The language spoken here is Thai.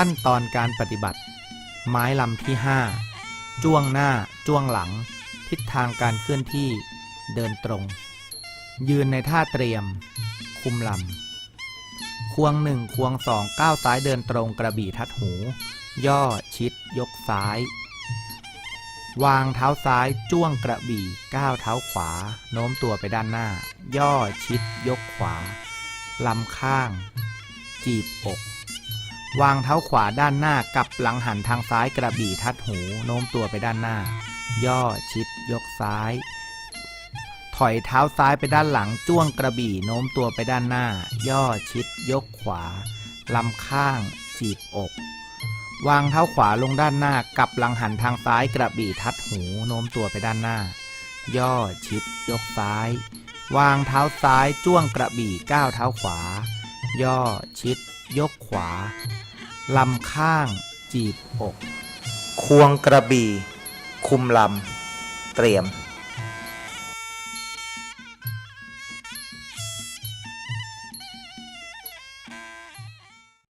ขั้นตอนการปฏิบัติ ไม้ลำที่ 5 จ้วงหน้า จ้วงหลัง ทิศทางการเคลื่อนที่ เดินตรง ยืนในท่าเตรียม คุมลำ ควงหนึ่งควงสองก้าวซ้ายเดินตรงกระบี่ทัดหู ย่อชิด ยกซ้าย วางเท้าซ้ายจ้วงกระบี่ก้าวเท้าขวา โน้มตัวไปด้านหน้า ย่อชิด ยกขวาลำข้าง จีบอก วางเท้าขวาด้านหน้ากับหลังหันทางซ้ายกระบี่ทัดหูโน้มตัวไปด้านหน้า ย่อชิดยกซ้าย ถอยเท้าซ้ายไปด้านหลังจ้วงกระบี่โน้มตัวไปด้านหน้า ย่อชิด ยกขวาลำข้าง จีบอก วางเท้าขวาลงด้านหน้ากับหลังหันทางซ้ายกระบี่ทัดหูโน้มตัวไปด้านหน้า ย่อชิด ยกซ้าย วางเท้าซ้ายจ้วงกระบี่ก้าวเท้าขวา ย่อชิดยกขวา ลำข้าง จีบอก ควงกระบี่ คุมลำ เตรียม